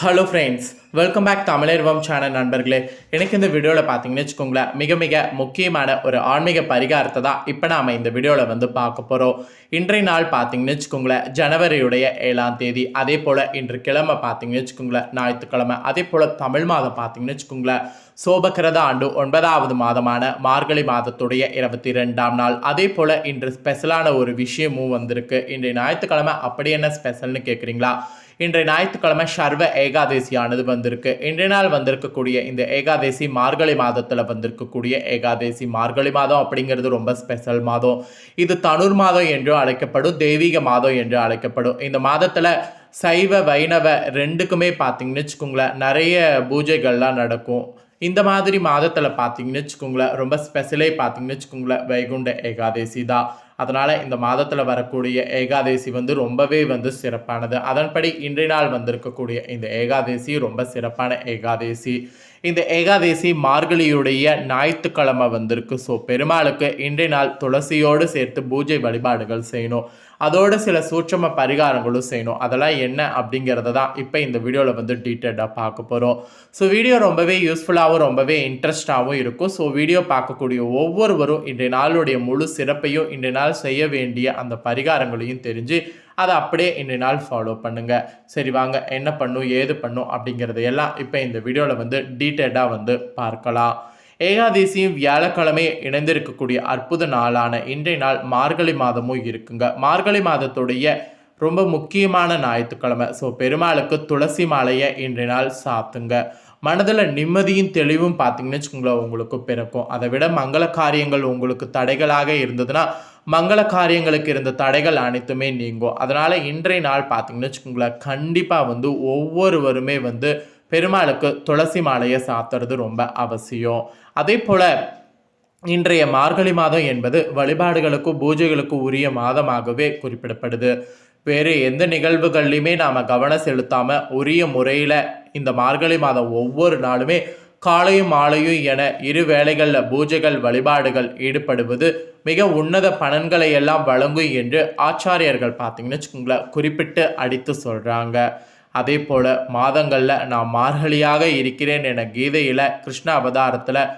Hello friends welcome back தமிழர்வம் channel நண்பர்களே. எனக்கு இந்த வீடியோவில் பார்த்தீங்கன்னு வச்சுக்கோங்களேன் மிக மிக முக்கியமான ஒரு ஆன்மீக பரிகாரத்தை தான் இப்போ நாம் இந்த வீடியோவில் வந்து பார்க்க போகிறோம் இன்றைய நாள் பார்த்தீங்கன்னு வச்சுக்கோங்களேன் ஜனவரியுடைய ஏழாம் தேதி. அதே போல் இன்று கிழமை பார்த்தீங்கன்னு வச்சுக்கோங்களேன் ஞாயிற்றுக்கிழமை. அதே போல் தமிழ் மாதம் பார்த்தீங்கன்னு வச்சுக்கோங்களேன் சோபகிரத ஆண்டு ஒன்பதாவது மாதமான மார்கழி மாதத்துடைய இருபத்தி ரெண்டாம் நாள். அதே போல் இன்று ஸ்பெஷலான ஒரு விஷயமும் வந்திருக்கு. இன்றைய ஞாயிற்றுக்கிழமை அப்படி என்ன ஸ்பெஷல்னு கேட்குறீங்களா இன்றைய ஞாயிற்றுக்கிழமை சர்வ ஏகாதேசியானது வந்திருக்கு. இன்றைய நாள் வந்திருக்கக்கூடிய இந்த ஏகாதேசி மார்கழி மாதத்தில் வந்திருக்கக்கூடிய ஏகாதேசி மார்கழி மாதம் அப்படிங்கிறது ரொம்ப ஸ்பெஷல் மாதம். இது தனுர் மாதம் என்றும் அழைக்கப்படும் தெய்வீக மாதம் என்று அழைக்கப்படும். இந்த மாதத்தில் சைவ வைணவ ரெண்டுக்குமே பார்த்தீங்கன்னு வச்சுக்கோங்களேன் நிறைய பூஜைகள்லாம் நடக்கும். இந்த மாதிரி மாதத்தில் பார்த்தீங்கன்னு வச்சுக்கோங்களேன் ரொம்ப ஸ்பெஷலே பார்த்தீங்கன்னு வச்சுக்கோங்களேன் வைகுண்ட ஏகாதேசி தான் அதனால் இந்த மாதத்தில் வரக்கூடிய ஏகாதேசி வந்து ரொம்பவே வந்து சிறப்பானது. அதன்படி இன்றைய நாள் வந்திருக்கக்கூடிய இந்த ஏகாதேசி ரொம்ப சிறப்பான ஏகாதேசி. இந்த ஏகாதசி மார்கழியுடைய ஞாயிற்றுக்கிழமை வந்திருக்கு. ஸோ பெருமாளுக்கு இன்றைய நாள் துளசியோடு சேர்த்து பூஜை வழிபாடுகள் செய்யணும். அதோட சில சூட்சம பரிகாரங்களும் செய்யணும். அதெல்லாம் என்ன அப்படிங்கிறத தான் இப்போ இந்த வீடியோவில் வந்து டீட்டெயிலாக பார்க்க போகிறோம் ஸோ வீடியோ ரொம்பவே யூஸ்ஃபுல்லாகவும் ரொம்பவே இன்ட்ரெஸ்டாகவும் இருக்கும். ஸோ வீடியோ பார்க்கக்கூடிய ஒவ்வொருவரும் இன்றைய நாளுடைய முழு சிறப்பையும் இன்றைய நாள் செய்ய வேண்டிய அந்த பரிகாரங்களையும் தெரிஞ்சு அதை அப்படியே இன்றைய நாள் ஃபாலோ பண்ணுங்க. சரி வாங்க என்ன பண்ணும் ஏது பண்ணும் அப்படிங்கிறத எல்லாம் இப்போ இந்த வீடியோவில் வந்து டீட்டெயிலாக வந்து பார்க்கலாம். ஏகாதசியும் வியாழக்கிழமை இணைந்திருக்கக்கூடிய அற்புத நாளான இன்றைய நாள் மார்கழி மாதமும் இருக்குங்க. மார்கழி மாதத்துடைய ரொம்ப முக்கியமான ஞாயிற்றுக்கிழமை. ஸோ பெருமாளுக்கு துளசி மாலையை இன்றைய நாள் சாத்துங்க. மனதில் நிம்மதியும் தெளிவும் பார்த்தீங்கன்னு வச்சுக்கோங்களேன் உங்களுக்கு பிறக்கும். அதை விட மங்கள காரியங்கள் உங்களுக்கு தடைகளாக இருந்ததுன்னா மங்கள காரியங்களுக்கு இருந்த தடைகள் அனைத்துமே நீங்கும். அதனால் இன்றைய நாள் பார்த்தீங்கன்னு வச்சுக்கோங்களேன் கண்டிப்பாக வந்து ஒவ்வொருவருமே வந்து பெருமாளுக்கு துளசி மாலையை சாத்துறது ரொம்ப அவசியம். அதே போல் இன்றைய மார்கழி மாதம் என்பது வழிபாடுகளுக்கும் பூஜைகளுக்கும் உரிய மாதமாகவே குறிப்பிடப்படுது. வேறு எந்த நிகழ்வுகள்லையுமே நாம் கவனம் செலுத்தாமல் உரிய முறையில் இந்த மார்கழி மாதம் ஒவ்வொரு நாளுமே காலையும் மாலையும் என இரு வேளைகளில் பூஜைகள் வழிபாடுகள் ஈடுபடுவது மிக உன்னத பலன்களை எல்லாம் வழங்கும் என்று ஆச்சாரியர்கள் பார்த்தீங்கன்னு வச்சுக்கோங்களேன் குறிப்பிட்டு அடித்து சொல்கிறாங்க அதே போல் மாதங்களில் நான் மார்கழியாக இருக்கிறேன் என கீதையில் கிருஷ்ண அவதாரத்தில்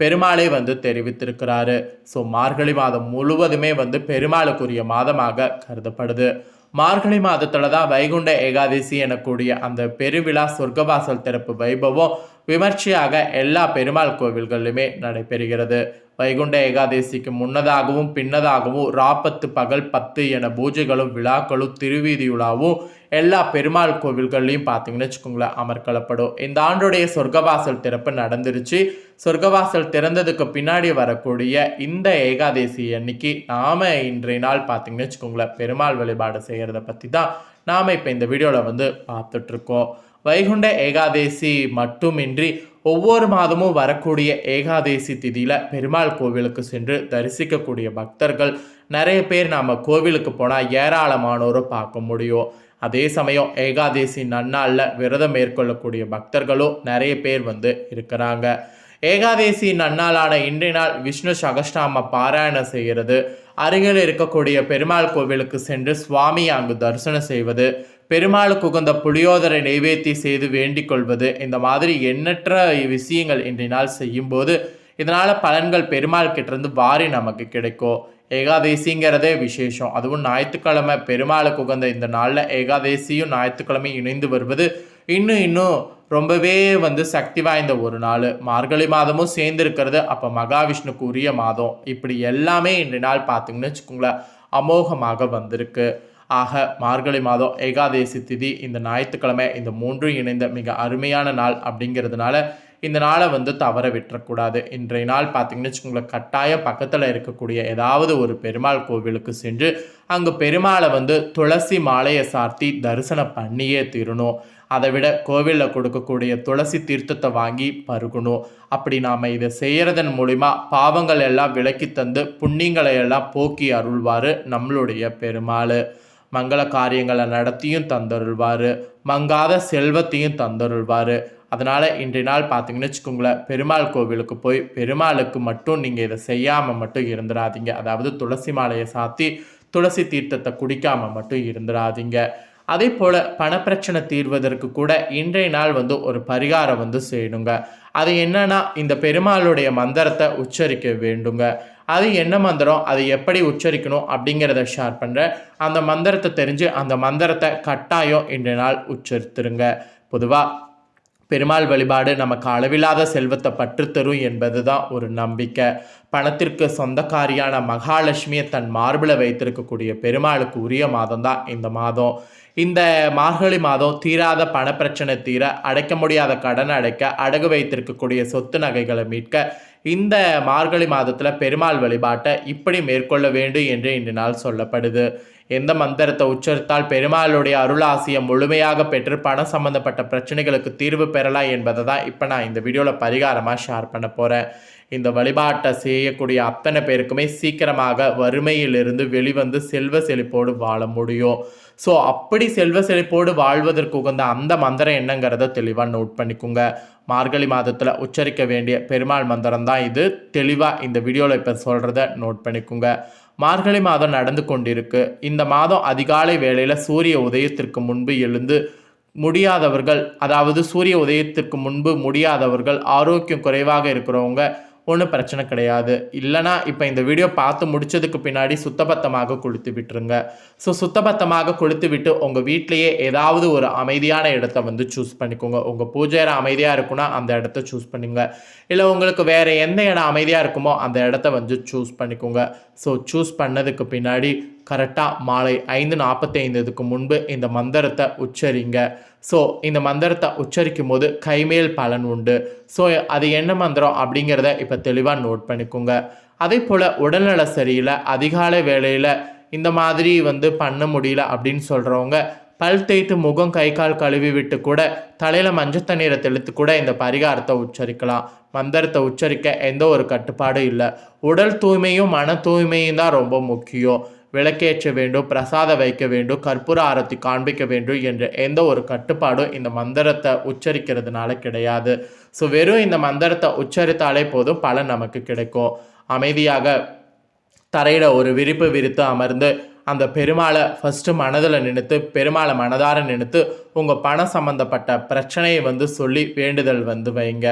பெருமாளே வந்து தெரிவித்திருக்கிறாரு. ஸோ மார்கழி மாதம் முழுவதுமே வந்து பெருமாளுக்குரிய மாதமாக கருதப்படுது. மார்கழி மாதத்தில் தான் வைகுண்ட ஏகாதசி எனக்கூடிய அந்த பெருவிழா சொர்க்கவாசல் திறப்பு வைபவம் விமர்சையாக எல்லா பெருமாள் கோவில்களிலுமே நடைபெறுகிறது. வைகுண்ட ஏகாதசிக்கு முன்னதாகவும் பின்னதாகவும் ராப்பத்து பகல் பத்து என பூஜைகளும் விழாக்களும் திருவீதியுலாவும் எல்லா பெருமாள் கோவில்கள்லையும் பார்த்தீங்கன்னு வச்சுக்கோங்களேன் அமர்க்களப்படும் இந்த ஆண்டுடைய சொர்க்கவாசல் திறப்பு நடந்துருச்சு. சொர்க்கவாசல் திறந்ததுக்கு பின்னாடி வரக்கூடிய இந்த ஏகாதசி அன்னைக்கு நாம் இன்றைய நாள் பார்த்தீங்கன்னு வச்சுக்கோங்களேன் பெருமாள் வழிபாடு செய்கிறத பற்றி தான் நாம் இப்போ இந்த வீடியோவில் வந்து பார்த்துட்ருக்கோம். வைகுண்ட ஏகாதேசி மட்டுமின்றி ஒவ்வொரு மாதமும் வரக்கூடிய ஏகாதேசி திதியில் பெருமாள் கோவிலுக்கு சென்று தரிசிக்கக்கூடிய பக்தர்கள் நிறைய பேர் நாம் கோவிலுக்கு போனால் ஏராளமானோரை பார்க்க முடியும். அதே சமயம் ஏகாதேசி நன்னாளில் விரதம் மேற்கொள்ளக்கூடிய பக்தர்களும் நிறைய பேர் வந்து இருக்கிறாங்க. ஏகாதேசி நன்னாளான இன்றைய நாள் விஷ்ணு சகஷ்டாம பாராயணம் செய்கிறது அருகில் இருக்கக்கூடிய பெருமாள் கோவிலுக்கு சென்று சுவாமி அங்கு தரிசனம் செய்வது. பெருமாளுக்கு உகந்த புளியோதரை நெய்வேத்தி செய்து வேண்டிக் கொள்வது இந்த மாதிரி எண்ணற்ற விஷயங்கள் இன்றைய நாள் செய்யும்போது இதனால் பலன்கள் பெருமாள் கிட்டேருந்து வாரி நமக்கு கிடைக்கும். ஏகாதேசிங்கிறதே விசேஷம். அதுவும் ஞாயிற்றுக்கிழமை பெருமாளுக்கு உகந்த இந்த நாளில் ஏகாதேசியும் ஞாயிற்றுக்கிழமையும் இணைந்து வருவது இன்னும் இன்னும் ரொம்பவே வந்து சக்தி வாய்ந்த ஒரு நாள். மார்கழி மாதமும் சேர்ந்துருக்கிறது. அப்போ மகாவிஷ்ணுக்கு உரிய மாதம். இப்படி எல்லாமே இன்றைய நாள் பார்த்தீங்கன்னு வச்சுக்கோங்களேன் அமோகமாக வந்திருக்கு. ஆக மார்கழி மாதம் ஏகாதேசி திதி இந்த ஞாயிற்றுக்கிழமை இந்த மூன்றும் இணைந்த மிக அருமையான நாள் அப்படிங்கிறதுனால இந்த நாளை வந்து தவற விட்டுறக்கூடாது. இன்றைய நாள் பார்த்திங்கன்னு வச்சுக்கோங்களேன் கட்டாயம் பக்கத்தில் இருக்கக்கூடிய ஏதாவது ஒரு பெருமாள் கோவிலுக்கு சென்று அங்கே பெருமாளை வந்து துளசி மாலையை சார்த்தி தரிசனம் பண்ணியே தீரணும். அதை விட கோவிலில் கொடுக்கக்கூடிய துளசி தீர்த்தத்தை வாங்கி பருகணும். அப்படி நாம் இதை செய்கிறதன் மூலிமா பாவங்கள் எல்லாம் விலக்கி தந்து புண்ணியங்களை எல்லாம் போக்கி அருள்வார் நம்மளுடைய பெருமாள். மங்கள காரியங்களை நடத்தியும் தந்தருள்வார். மங்காத செல்வத்தையும் தந்தருள்வார். அதனால் இன்றைய நாள் பார்த்தீங்கன்னு வச்சுக்கோங்களேன் பெருமாள் கோவிலுக்கு போய் பெருமாளுக்கு மட்டும் நீங்கள் இதை செய்யாமல் மட்டும் இருந்துடாதீங்க அதாவது துளசி மாலையை சாத்தி துளசி தீர்த்தத்தை குடிக்காமல் மட்டும் இருந்துடாதீங்க அதே போல் பணப்பிரச்சனை தீர்வதற்கு கூட இன்றைய நாள் வந்து ஒரு பரிகாரம் வந்து செய்யணுங்க. அது என்னன்னா இந்த பெருமாளுடைய மந்திரத்தை உச்சரிக்க வேண்டுங்க. அது என்ன மந்திரம்? அது எப்படி உச்சரிக்கணும்? அப்படிங்கிறத ஷேர் பண்ணுறேன் அந்த மந்திரத்தை தெரிஞ்சு அந்த மந்திரத்தை கட்டாயம் இன்றைய நாள் உச்சரித்துருங்க. பொதுவாக பெருமாள் வழிபாடு நமக்கு அளவில்லாத செல்வத்தை பற்றுத்தரும் என்பது தான் ஒரு நம்பிக்கை. பணத்திற்கு சொந்தக்காரியான மகாலட்சுமியை தன் மார்பில் வைத்திருக்கக்கூடிய பெருமாளுக்கு உரிய மாதம் தான் இந்த மாதம். இந்த மார்கழி மாதம் தீராத பணப்பிரச்சனை தீர அடைக்க முடியாத கடன் அடைக்க அடகு வைத்திருக்கக்கூடிய சொத்து நகைகளை மீட்க இந்த மார்கழி மாதத்தில் பெருமாள் வழிபாட்டை இப்படி மேற்கொள்ள வேண்டும் என்று இன்று நாள் சொல்லப்படுது. எந்த மந்திரத்தை உச்சரித்தால் பெருமாளுடைய அருளாசியை முழுமையாக பெற்று பணம் சம்பந்தப்பட்ட பிரச்சனைகளுக்கு தீர்வு பெறலாம் என்பதை தான் இப்போ நான் இந்த வீடியோவில் பரிகாரமாக ஷேர் பண்ண போகிறேன் இந்த வழிபாட்டை செய்யக்கூடிய அத்தனை பேருக்குமே சீக்கிரமாக வறுமையிலிருந்து வெளிவந்து செல்வ செழிப்போடு வாழ முடியும். ஸோ அப்படி செல்வ செழிப்போடு வாழ்வதற்கு உகந்த அந்த மந்திரம் என்னங்கிறத தெளிவாக நோட் பண்ணிக்கோங்க. மார்கழி மாதத்தில் உச்சரிக்க வேண்டிய பெருமாள் மந்திரம் தான் இது. தெளிவாக இந்த வீடியோவில் இப்போ சொல்கிறத நோட் பண்ணிக்கோங்க. மார்கழி மாதம் நடந்து கொண்டிருக்கு. இந்த மாதம் அதிகாலை வேளையில் சூரிய உதயத்திற்கு முன்பு எழுந்து முடியாதவர்கள் அதாவது சூரிய உதயத்திற்கு முன்பு முடியாதவர்கள் ஆரோக்கியம் குறைவாக இருக்கிறவங்க ஒன்றும் பிரச்சனை கிடையாது. இல்லைனா இப்போ இந்த வீடியோ பார்த்து முடிச்சதுக்கு பின்னாடி சுத்தபத்தமாக கொளுத்து விட்டுருங்க. ஸோ சுத்தபத்தமாக கொளுத்து விட்டு உங்கள் வீட்டிலேயே ஏதாவது ஒரு அமைதியான இடத்த வந்து சூஸ் பண்ணிக்கோங்க. உங்கள் பூஜை இடம் அமைதியாக இருக்குன்னா அந்த இடத்த சூஸ் பண்ணுங்க. இல்லை உங்களுக்கு வேறு எந்த இடம் அமைதியாக இருக்குமோ அந்த இடத்த வந்து சூஸ் பண்ணிக்கோங்க. ஸோ சூஸ் பண்ணதுக்கு பின்னாடி கரெக்டாக மாலை ஐந்து நாற்பத்தைந்ததுக்கு முன்பு இந்த மந்திரத்தை உச்சரிங்க. ஸோ இந்த மந்திரத்தை உச்சரிக்கும் போது கைமேல் பலன் உண்டு. ஸோ அது என்ன மந்திரம் அப்படிங்கிறத இப்போ தெளிவாக நோட் பண்ணிக்கோங்க. அதே போல் உடல்நல சரியில்லை அதிகாலை வேளையில் இந்த மாதிரி வந்து பண்ண முடியல அப்படின்னு சொல்கிறவங்க பல் தேய்த்து முகம் கை கால் கழுவி விட்டு கூட தலையில் மஞ்சள் தண்ணீரை தெளித்து கூட இந்த பரிகாரத்தை உச்சரிக்கலாம். மந்திரத்தை உச்சரிக்க எந்த ஒரு கட்டுப்பாடும் இல்லை. உடல் தூய்மையும் மன தூய்மையும் தான் ரொம்ப முக்கியம். விளக்கேற்ற வேண்டும் பிரசாதம் வைக்க வேண்டும் கற்பூர ஆரத்தி காண்பிக்க வேண்டும் என்ற எந்த ஒரு கட்டுப்பாடும் இந்த மந்திரத்தை உச்சரிக்கிறதுனால கிடையாது. ஸோ வெறும் இந்த மந்திரத்தை உச்சரித்தாலே போதும் பலன் நமக்கு கிடைக்கும். அமைதியாக தரையில் ஒரு விரிப்பு விரித்து அமர்ந்து அந்த பெருமாளை ஃபஸ்ட்டு மனதில் நினைத்து பெருமாளை மனதார நினைத்து உங்கள் பணம் சம்மந்தப்பட்ட பிரச்சனையை வந்து சொல்லி வேண்டுதல் வந்து வைங்க.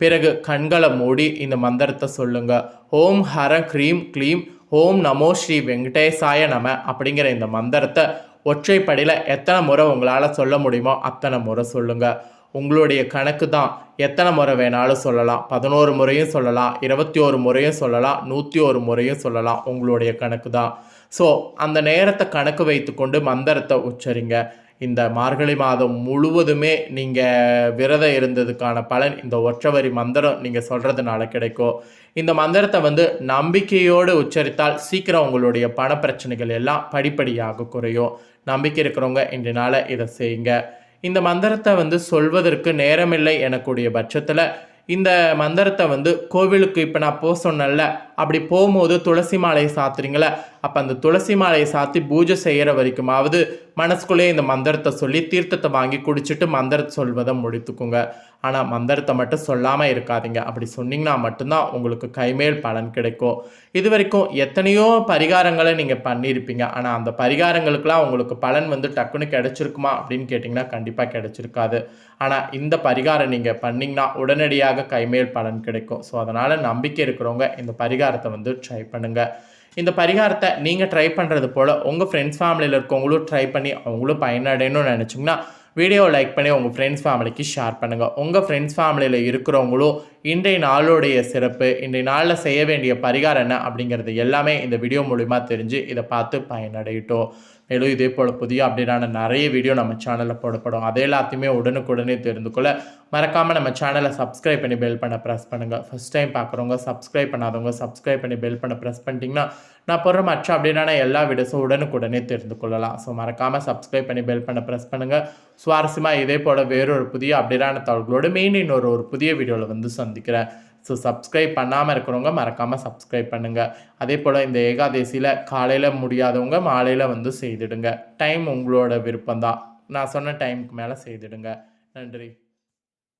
பிறகு கண்களை மூடி இந்த மந்திரத்தை சொல்லுங்கள் ஓம் ஹர க்ரீம் க்ளீம் ஓம் நமோ ஸ்ரீ வெங்கடேசாய நம அப்படிங்கிற இந்த மந்திரத்தை ஒற்றைப்படியில் எத்தனை முறை உங்களால் சொல்ல முடியுமோ அத்தனை முறை சொல்லுங்கள் உங்களுடைய கணக்கு தான் எத்தனை முறை வேணாலும் சொல்லலாம். பதினோரு முறையும் சொல்லலாம். இருபத்தி ஒரு முறையும் சொல்லலாம். நூற்றி ஒரு முறையும் சொல்லலாம். உங்களுடைய கணக்கு தான். ஸோ அந்த நேரத்தை கணக்கு வைத்துக்கொண்டு மந்திரத்தை உச்சரிங்க. இந்த மார்கழி மாதம் முழுவதுமே நீங்கள் விரதம் இருந்ததுக்கான பலன் இந்த ஒற்றவரி மந்திரம் நீங்கள் சொல்கிறதுனால கிடைக்கும். இந்த மந்திரத்தை வந்து நம்பிக்கையோடு உச்சரித்தால் சீக்கிரம் உங்களுடைய பண பிரச்சனைகள் எல்லாம் படிப்படியாக குறையும். நம்பிக்கை இருக்கிறவங்க இன்றைய நாளை இதை செய்யுங்க. இந்த மந்திரத்தை வந்து சொல்வதற்கு நேரமில்லை எனக்கூடிய பட்சத்தில் இந்த மந்திரத்தை வந்து கோவிலுக்கு இப்போ நான் போக சொன்னேன்ல அப்படி போகும்போது துளசி மாலையை சாத்துறீங்களே அப்போ அந்த துளசி மாலையை சாத்தி பூஜை செய்கிற வரைக்குமாவது மனசுக்குள்ளேயே இந்த மந்திரத்தை சொல்லி தீர்த்தத்தை வாங்கி குடிச்சிட்டு மந்திரத்தை சொல்வதை முடித்துக்குங்க. ஆனால் மந்திரத்தை மட்டும் சொல்லாமல் இருக்காதீங்க. அப்படி சொன்னீங்கன்னா மட்டும்தான் உங்களுக்கு கைமேல் பலன் கிடைக்கும். இது வரைக்கும் எத்தனையோ பரிகாரங்களை நீங்கள் பண்ணியிருப்பீங்க. ஆனால் அந்த பரிகாரங்களுக்கெல்லாம் உங்களுக்கு பலன் வந்து டக்குன்னு கிடைச்சிருக்குமா அப்படின்னு கேட்டிங்கன்னா கண்டிப்பாக கிடச்சிருக்காது. ஆனால் இந்த பரிகாரம் நீங்கள் பண்ணிங்கன்னா உடனடியாக கைமேல் பலன் கிடைக்கும். ஸோ அதனால் நம்பிக்கை இருக்கிறவங்க இந்த பரிகாரம் பரிகாரத்தை வந்து ட்ரை பண்ணுங்கள் இந்த பரிகாரத்தை நீங்கள் ட்ரை பண்ணுறது போல் உங்கள் ஃப்ரெண்ட்ஸ் ஃபேமிலியில் இருக்கவங்களும் ட்ரை பண்ணி அவங்களும் பயனடையணும்னு நினச்சிங்கன்னா வீடியோவை லைக் பண்ணி உங்கள் ஃப்ரெண்ட்ஸ் ஃபேமிலிக்கு ஷேர் பண்ணுங்கள் உங்கள் ஃப்ரெண்ட்ஸ் ஃபேமிலியில் இருக்கிறவங்களும் இன்றைய நாளுடைய சிறப்பு இன்றைய நாளில் செய்ய வேண்டிய பரிகாரம் என்ன அப்படிங்கிறது எல்லாமே இந்த வீடியோ மூலிமா தெரிஞ்சு இதை பார்த்து பயனடையிட்டோம். மேலும் இதே போல் புதிய அப்டேட்டான நிறைய வீடியோ நம்ம சேனலில் போடப்படும். அதே எல்லாத்தையுமே உடனுக்குடனே தெரிந்து கொள்ள மறக்காமல் நம்ம சேனலை சப்ஸ்கிரைப் பண்ணி பெல் பண்ண ப்ரெஸ் பண்ணுங்கள் ஃபஸ்ட் டைம் பார்க்குறவங்க சப்ஸ்கிரைப் பண்ணாதவங்க சப்ஸ்கிரைப் பண்ணி பெல் பண்ண ப்ரெஸ் பண்ணிட்டீங்கன்னா நான் போடுற மற்ற அப்படின்னா எல்லா வீடியோஸும் உடனுக்குடனே தெரிந்து கொள்ளலாம் ஸோ மறக்காமல் சப்ஸ்கிரைப் பண்ணி பெல் பண்ண ப்ரெஸ் பண்ணுங்கள் சுவாரஸ்யமாக இதே போல் வேறொரு புதிய அப்படின்னா தகவல்களோடு மெயின் இன்னொரு ஒரு புதிய வீடியோவில் வந்து சந்திக்கிறேன். ஸோ சப்ஸ்கிரைப் பண்ணாமல் இருக்கிறவங்க மறக்காமல் சப்ஸ்கிரைப் பண்ணுங்கள் அதே போல் இந்த ஏகாதசியில் காலையில் முடியாதவங்க மாலையில் வந்து செய்திடுங்க. டைம் உங்களோட விருப்பம்தான். நான் சொன்ன டைமுக்கு மேலே செய்திடுங்க. நன்றி.